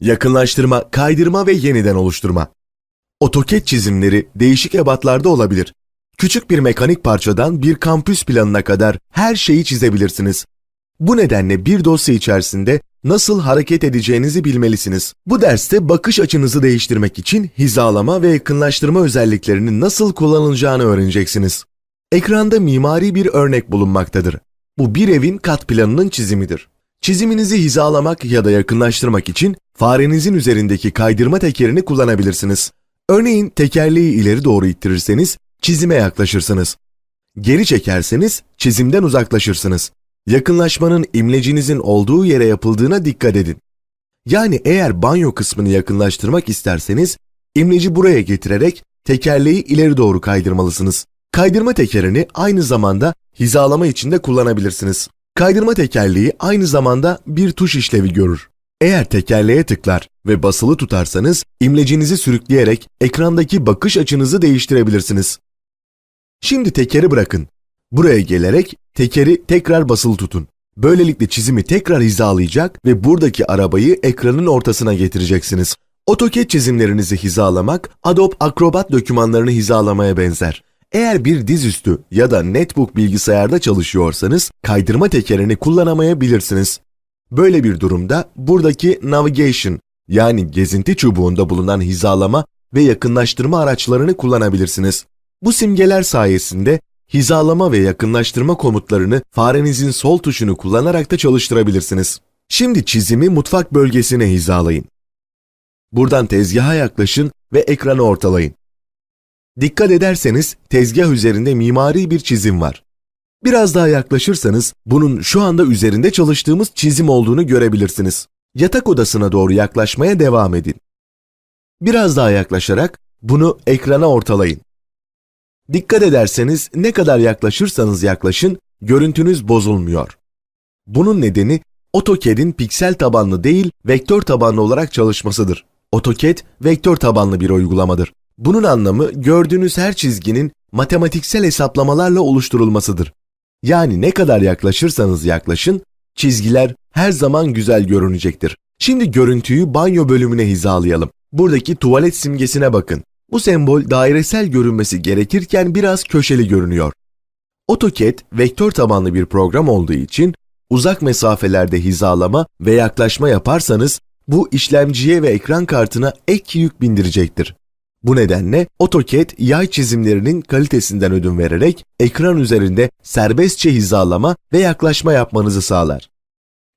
Yakınlaştırma, kaydırma ve yeniden oluşturma. AutoCAD çizimleri değişik ebatlarda olabilir. Küçük bir mekanik parçadan bir kampüs planına kadar her şeyi çizebilirsiniz. Bu nedenle bir dosya içerisinde nasıl hareket edeceğinizi bilmelisiniz. Bu derste bakış açınızı değiştirmek için hizalama ve yakınlaştırma özelliklerinin nasıl kullanılacağını öğreneceksiniz. Ekranda mimari bir örnek bulunmaktadır. Bu bir evin kat planının çizimidir. Çiziminizi hizalamak ya da yakınlaştırmak için farenizin üzerindeki kaydırma tekerini kullanabilirsiniz. Örneğin tekerleği ileri doğru ittirirseniz çizime yaklaşırsınız. Geri çekerseniz çizimden uzaklaşırsınız. Yakınlaşmanın imlecinizin olduğu yere yapıldığına dikkat edin. Yani eğer banyo kısmını yakınlaştırmak isterseniz imleci buraya getirerek tekerleği ileri doğru kaydırmalısınız. Kaydırma tekerini aynı zamanda hizalama için de kullanabilirsiniz. Kaydırma tekerleği aynı zamanda bir tuş işlevi görür. Eğer tekerleğe tıklar ve basılı tutarsanız imlecinizi sürükleyerek ekrandaki bakış açınızı değiştirebilirsiniz. Şimdi tekeri bırakın. Buraya gelerek tekeri tekrar basılı tutun. Böylelikle çizimi tekrar hizalayacak ve buradaki arabayı ekranın ortasına getireceksiniz. AutoCAD çizimlerinizi hizalamak Adobe Acrobat dokümanlarını hizalamaya benzer. Eğer bir dizüstü ya da netbook bilgisayarda çalışıyorsanız kaydırma tekerini kullanamayabilirsiniz. Böyle bir durumda buradaki navigation yani gezinti çubuğunda bulunan hizalama ve yakınlaştırma araçlarını kullanabilirsiniz. Bu simgeler sayesinde hizalama ve yakınlaştırma komutlarını farenizin sol tuşunu kullanarak da çalıştırabilirsiniz. Şimdi çizimi mutfak bölgesine hizalayın. Buradan tezgaha yaklaşın ve ekranı ortalayın. Dikkat ederseniz tezgah üzerinde mimari bir çizim var. Biraz daha yaklaşırsanız bunun şu anda üzerinde çalıştığımız çizim olduğunu görebilirsiniz. Yatak odasına doğru yaklaşmaya devam edin. Biraz daha yaklaşarak bunu ekrana ortalayın. Dikkat ederseniz ne kadar yaklaşırsanız yaklaşın görüntünüz bozulmuyor. Bunun nedeni AutoCAD'in piksel tabanlı değil vektör tabanlı olarak çalışmasıdır. AutoCAD vektör tabanlı bir uygulamadır. Bunun anlamı gördüğünüz her çizginin matematiksel hesaplamalarla oluşturulmasıdır. Yani ne kadar yaklaşırsanız yaklaşın, çizgiler her zaman güzel görünecektir. Şimdi görüntüyü banyo bölümüne hizalayalım. Buradaki tuvalet simgesine bakın. Bu sembol dairesel görünmesi gerekirken biraz köşeli görünüyor. AutoCAD vektör tabanlı bir program olduğu için uzak mesafelerde hizalama ve yaklaşma yaparsanız bu işlemciye ve ekran kartına ek yük bindirecektir. Bu nedenle AutoCAD yay çizimlerinin kalitesinden ödün vererek ekran üzerinde serbestçe hizalama ve yaklaşma yapmanızı sağlar.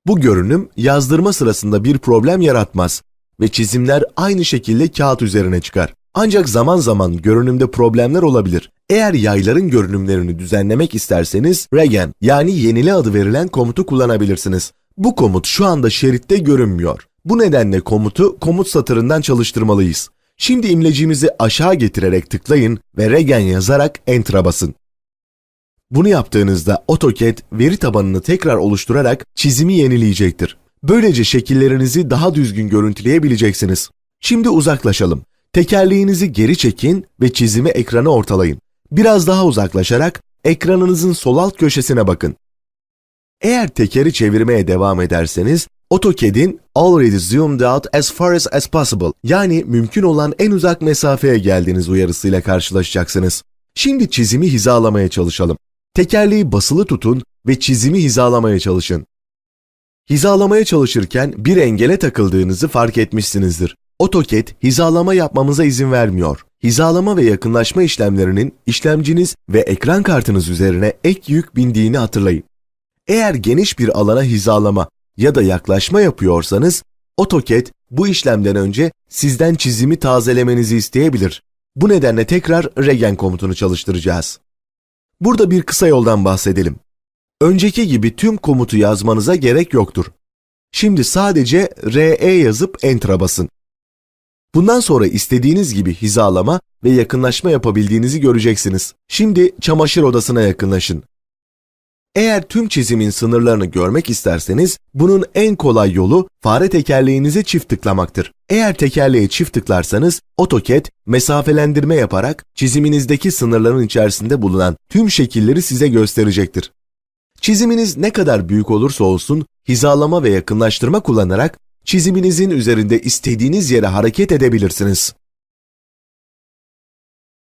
Bu görünüm yazdırma sırasında bir problem yaratmaz ve çizimler aynı şekilde kağıt üzerine çıkar. Ancak zaman zaman görünümde problemler olabilir. Eğer yayların görünümlerini düzenlemek isterseniz regen yani yenile adı verilen komutu kullanabilirsiniz. Bu komut şu anda şeritte görünmüyor. Bu nedenle komutu komut satırından çalıştırmalıyız. Şimdi imlecimizi aşağı getirerek tıklayın ve regen yazarak enter'a basın. Bunu yaptığınızda AutoCAD veri tabanını tekrar oluşturarak çizimi yenileyecektir. Böylece şekillerinizi daha düzgün görüntüleyebileceksiniz. Şimdi uzaklaşalım. Tekerleğinizi geri çekin ve çizimi ekrana ortalayın. Biraz daha uzaklaşarak ekranınızın sol alt köşesine bakın. Eğer tekeri çevirmeye devam ederseniz AutoCAD'in Already zoomed out as far as, as possible yani mümkün olan en uzak mesafeye geldiğiniz uyarısıyla karşılaşacaksınız. Şimdi çizimi hizalamaya çalışalım. Tekerleği basılı tutun ve çizimi hizalamaya çalışın. Hizalamaya çalışırken bir engele takıldığınızı fark etmişsinizdir. AutoCAD hizalama yapmamıza izin vermiyor. Hizalama ve yakınlaşma işlemlerinin işlemciniz ve ekran kartınız üzerine ek yük bindiğini hatırlayın. Eğer geniş bir alana hizalama ya da yaklaşma yapıyorsanız AutoCAD bu işlemden önce sizden çizimi tazelemenizi isteyebilir. Bu nedenle tekrar regen komutunu çalıştıracağız. Burada bir kısa yoldan bahsedelim. Önceki gibi tüm komutu yazmanıza gerek yoktur. Şimdi sadece RE yazıp Enter'a basın. Bundan sonra istediğiniz gibi hizalama ve yakınlaşma yapabildiğinizi göreceksiniz. Şimdi çamaşır odasına yakınlaşın. Eğer tüm çizimin sınırlarını görmek isterseniz bunun en kolay yolu fare tekerleğinize çift tıklamaktır. Eğer tekerleğe çift tıklarsanız AutoCAD mesafelendirme yaparak çiziminizdeki sınırların içerisinde bulunan tüm şekilleri size gösterecektir. Çiziminiz ne kadar büyük olursa olsun hizalama ve yakınlaştırma kullanarak Çiziminizin üzerinde istediğiniz yere hareket edebilirsiniz.